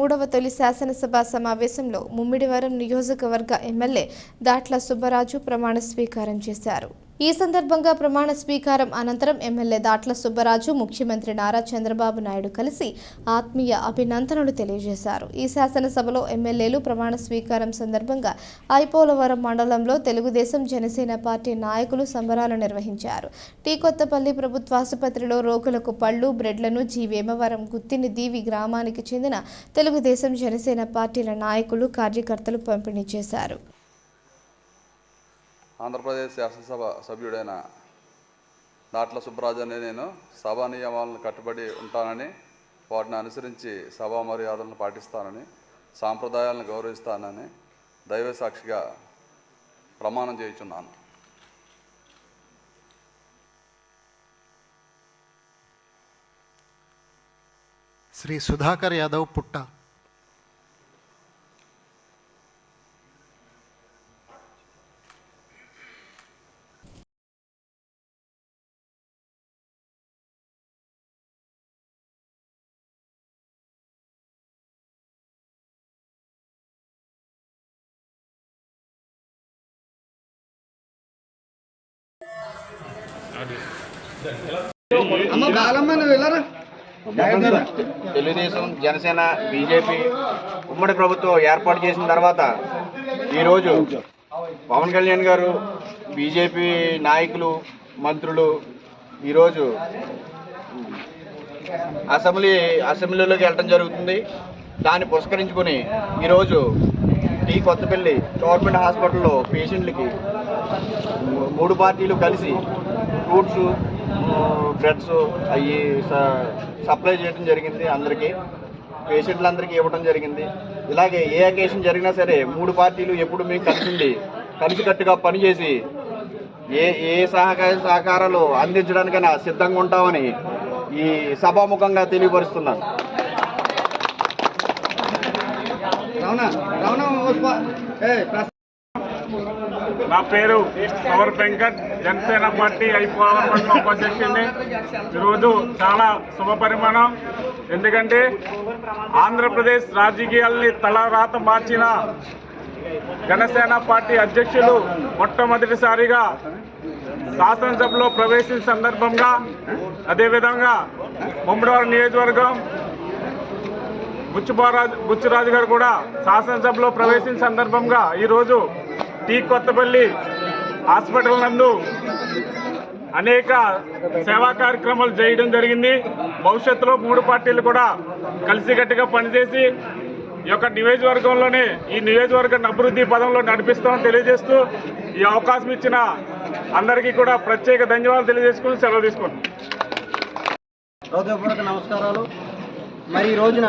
మూడవ తొలి శాసనసభ సమావేశంలో ముమ్మిడివరం నియోజకవర్గ ఎమ్మెల్యే దాట్ల సుబ్బరాజు ప్రమాణ స్వీకారం చేశారు. ఈ సందర్భంగా ప్రమాణ స్వీకారం అనంతరం ఎమ్మెల్యే దాట్ల సుబ్బరాజు ముఖ్యమంత్రి నారా చంద్రబాబు నాయుడు కలిసి ఆత్మీయ అభినందనలు తెలియజేశారు. ఈ శాసనసభలో ఎమ్మెల్యేలు ప్రమాణ స్వీకారం సందర్భంగా ఐపోలవరం మండలంలో తెలుగుదేశం జనసేన పార్టీ నాయకులు సంబరాలు నిర్వహించారు. టీ కొత్తపల్లి ప్రభుత్వాసుపత్రిలో రోగులకు పళ్ళు బ్రెడ్లను జీ వేమవరం గుత్తిని దీవి గ్రామానికి చెందిన తెలుగుదేశం జనసేన పార్టీల నాయకులు కార్యకర్తలు పంపిణీ చేశారు. ఆంధ్రప్రదేశ్ శాసనసభ సభ్యుడైన దాట్ల సుబ్బరాజు నేను. సభా నియమాలను కట్టుబడి ఉంటానని వాటిని అనుసరించి సభా మర్యాదలను పాటిస్తానని సాంప్రదాయాలను గౌరవిస్తానని దైవ సాక్షిగా ప్రమాణం చేయుచున్నాను. శ్రీ సుధాకర్ యాదవ్ పుట్ట. తెలుగుదేశం జనసేన బీజేపీ ఉమ్మడి ప్రభుత్వం ఏర్పాటు చేసిన తర్వాత ఈరోజు పవన్ కళ్యాణ్ గారు బీజేపీ నాయకులు మంత్రులు ఈరోజు అసెంబ్లీ అసెంబ్లీలోకి వెళ్ళడం జరుగుతుంది. దాన్ని పురస్కరించుకొని ఈరోజు టీ కొత్తపల్లి గవర్నమెంట్ హాస్పిటల్లో పేషెంట్లకి మూడు పార్టీలు కలిసి ఫ్రూట్స్ బ్రెడ్స్ అవి సప్లై చేయడం జరిగింది అందరికీ. పేషెంట్లందరికీ ఇవ్వడం జరిగింది. ఇలాగే ఏ అకేషన్ జరిగినా సరే మూడు పార్టీలు ఎప్పుడు మేము కలిసిండి కలిసికట్టుగా పనిచేసి ఏ ఏ సహకార సహకారాలు అందించడానికైనా సిద్ధంగా ఉంటామని ఈ సభాముఖంగా తెలియపరుస్తున్నాను నా పేరు పవర్ వెంకట్. జనసేన పార్టీ ఐపోవర్ మండలం ఉపాధ్యక్షుడిని ఈరోజు చాలా శుభ పరిమాణం. ఎందుకంటే ఆంధ్రప్రదేశ్ రాజకీయాల్ని తలరాత మార్చిన జనసేన పార్టీ అధ్యక్షులు మొట్టమొదటిసారిగా శాసనసభలో ప్రవేశించిన సందర్భంగా అదేవిధంగా ముమ్మడివారి నియోజకవర్గం బుచ్చుబారాజు బుచ్చురాజు గారు కూడా శాసనసభలో ప్రవేశించిన సందర్భంగా ఈరోజు టీ కొత్తపల్లి హాస్పిటల్ నందు అనేక సేవా కార్యక్రమాలు చేయడం జరిగింది. భవిష్యత్తులో మూడు పార్టీలు కూడా కలిసికట్టుగా పనిచేసి ఈ యొక్క నియోజకవర్గంలోనే ఈ నియోజకవర్గాన్ని అభివృద్ధి పదంలో నడిపిస్తామని తెలియజేస్తూ ఈ అవకాశం ఇచ్చిన అందరికీ కూడా ప్రత్యేక ధన్యవాదాలు తెలియజేసుకుని సెలవు తీసుకోండి హృదయపూర్వక నమస్కారాలు. మరి ఈ రోజున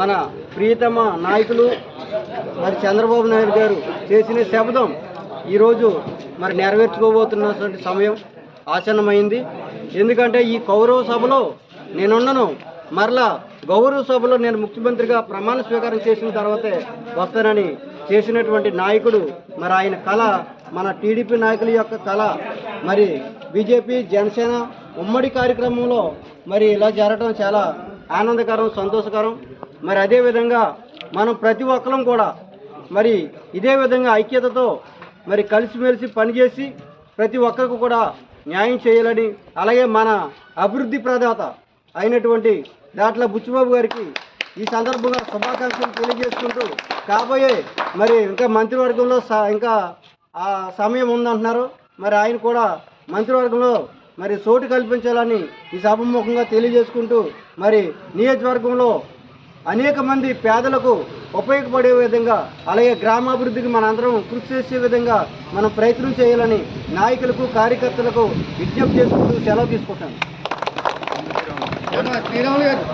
మన ప్రియతమ నాయకులు మరి చంద్రబాబు నాయుడు గారు చేసిన శపథం ఈరోజు మరి నెరవేర్చుకోబోతున్నటువంటి సమయం ఆసన్నమైంది ఎందుకంటే ఈ కౌరవ సభలో నేనున్నను. మరలా గౌరవ సభలో నేను ముఖ్యమంత్రిగా ప్రమాణ స్వీకారం చేసిన తర్వాతే వస్తానని చేసినటువంటి నాయకుడు మరి ఆయన కళ మన టీడీపీ నాయకుల యొక్క కళ మరి బీజేపీ జనసేన ఉమ్మడి కార్యక్రమంలో మరి ఇలా జరగడం చాలా ఆనందకరం సంతోషకరం. మరి అదేవిధంగా మనం ప్రతి ఒక్కరం కూడా మరి ఇదే విధంగా ఐక్యతతో మరి కలిసిమెలిసి పనిచేసి ప్రతి ఒక్కరికి కూడా న్యాయం చేయాలని అలాగే మన అభివృద్ధి ప్రదాత అయినటువంటి దాట్ల బుచ్చిబాబు గారికి ఈ సందర్భంగా శుభాకాంక్షలు తెలియజేసుకుంటూ కాబోయే మరి ఇంకా మంత్రివర్గంలో స- ఇంకా ఆ సమయం ఉందంటున్నారు. మరి ఆయన కూడా మంత్రివర్గంలో మరి చోటు కల్పించాలని ఈ సభముఖంగా తెలియజేసుకుంటూ మరి నియోజకవర్గంలో అనేక మంది పేదలకు ఉపయోగపడే విధంగా అలాగే గ్రామాభివృద్ధికి మనందరం కృషి చేసే విధంగా మనం ప్రయత్నం చేయాలని నాయకులకు కార్యకర్తలకు విజ్ఞప్తి చేసుకుంటూ సెలవు తీసుకుంటాను శ్రీరాములు గారు